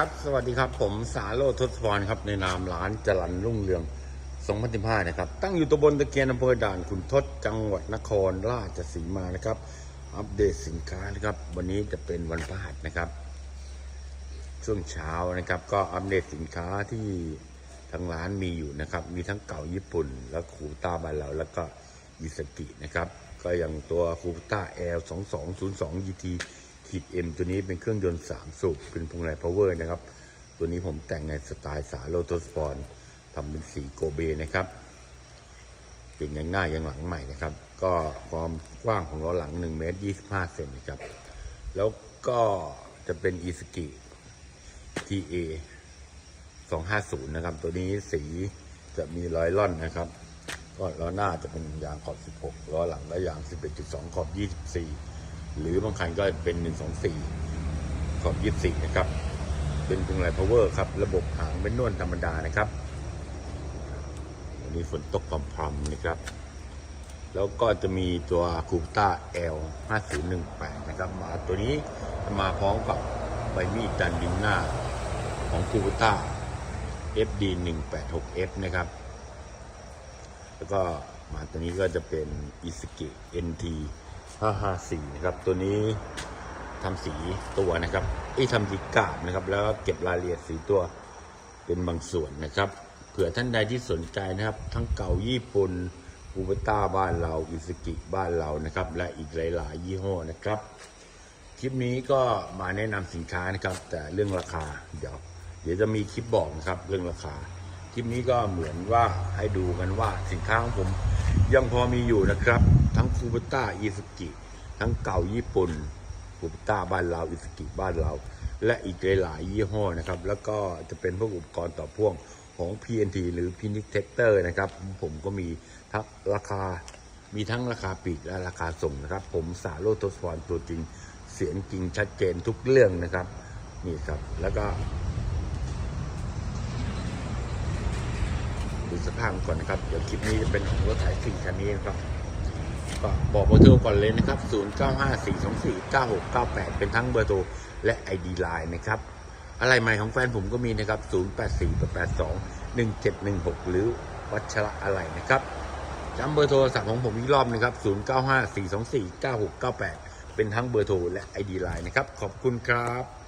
ครับ สวัสดีครับ ผมสาโรทศพรครับ ในนามร้านจรันรุ่งเรือง2015นะครับ ตั้งอยู่ตำบลตะเกียนอำเภอด่านขุนทด จังหวัดนครราชสีมานะครับ อัปเดตสินค้านะครับ วันนี้จะเป็นวันพฤหัสนะครับ ช่วงเช้านะครับ ก็อัปเดตสินค้าที่ทางร้านมีอยู่นะครับ มีทั้งเก่าญี่ปุ่น แล้วคูต้าบานเราแล้วก็อิสกินะครับ ก็อย่างตัวคูต้า L 2 2 0 2 GT ขีด M ตัวนี้เป็นเครื่องยนต์3สูบเป็นพวงมาลัย power นะครับ ตัวนี้ผมแต่งในสไตล์สาโลโตสปอนทำเป็นสีโกเบนะครับเปลี่ยนยังหน้ายังหลังใหม่นะครับ ก็ความกว้างของล้อหลัง1เมตร25เซนนะครับ แล้วก็จะเป็นอีสกิ TA 250 นะครับ ตัวนี้สีจะมีรอยล่อนนะครับ ก็ล้อหน้าจะเป็นยางขอบ 16 ล้อหลังและยาง 11.2 ขอบ 24 หรือบางคันก็เป็น 124 ขอบ 24 นะครับ เป็นพวงมาลัย power ครับ ระบบหางเป็นนวลธรรมดานะครับวันนี้ฝนตกพรำๆนะครับ แล้วก็จะมีตัวคูปต้า L 5018 นะครับ มาตัวนี้มาพร้อมกับใบมีดดันดินหน้าของคูปต้า FD 186F นะครับ แล้วก็มาตัวนี้ก็จะเป็นอิสกิ NT 554นะครับตัวนี้ทำสีตัวนะครับไอ้ทำสีกาบนะครับ แล้วก็เก็บรายละเอียดสีตัวเป็นบางส่วนนะครับ เผื่อท่านใดที่สนใจนะครับ ทั้งเก่าญี่ปุ่นอูบต้าบ้านเราอิสกิบ้านเรานะครับ และอีกหลาย ๆ ยี่ห้อนะครับคลิปนี้ก็มาแนะนำสินค้านะครับ แต่เรื่องราคาเดี๋ยว เดี๋ยวจะมีคลิปบอกนะครับ เรื่องราคาคลิปนี้ก็เหมือนว่าให้ดูกันว่าสินค้าของผมยังพอมีอยู่นะครับ ทั้งคูเบต้าอิสกิ ทั้งเก่าญี่ปุ่นคูเบต้าบ้านเราอิสกิบ้านเรา และอีกหลายยี่ห้อนะครับ แล้วก็จะเป็นพวกอุปกรณ์ต่อพ่วงของ PNT หรือ p i n i t e c t o r นะครับ ผมก็มีทั้งราคามีทั้งราคาปลีกและราคาส่งนะครับ ผมสาโรจน์ทศพรตัวจริงเสียงจริงชัดเจนทุกเรื่องนะครับ นี่ครับแล้วก็ดูสภาพก่อนนะครับ เดี๋ยวคลิปนี้จะเป็นของรถไถสี่คันนี้นะครับ ก็บอกเบอร์โทรก่อนเลยนะครับ 0954249698 เป็นทั้งเบอร์โทรและ ID Line นะครับ อะไรใหม่ของแฟนผมก็มีนะครับ 0848821716 หรือวัชระอะไรนะครับจำเบอร์โทรศัพท์ของผมอีกรอบนะครับ 0954249698 เป็นทั้งเบอร์โทรและ ID Line นะครับ ขอบคุณครับ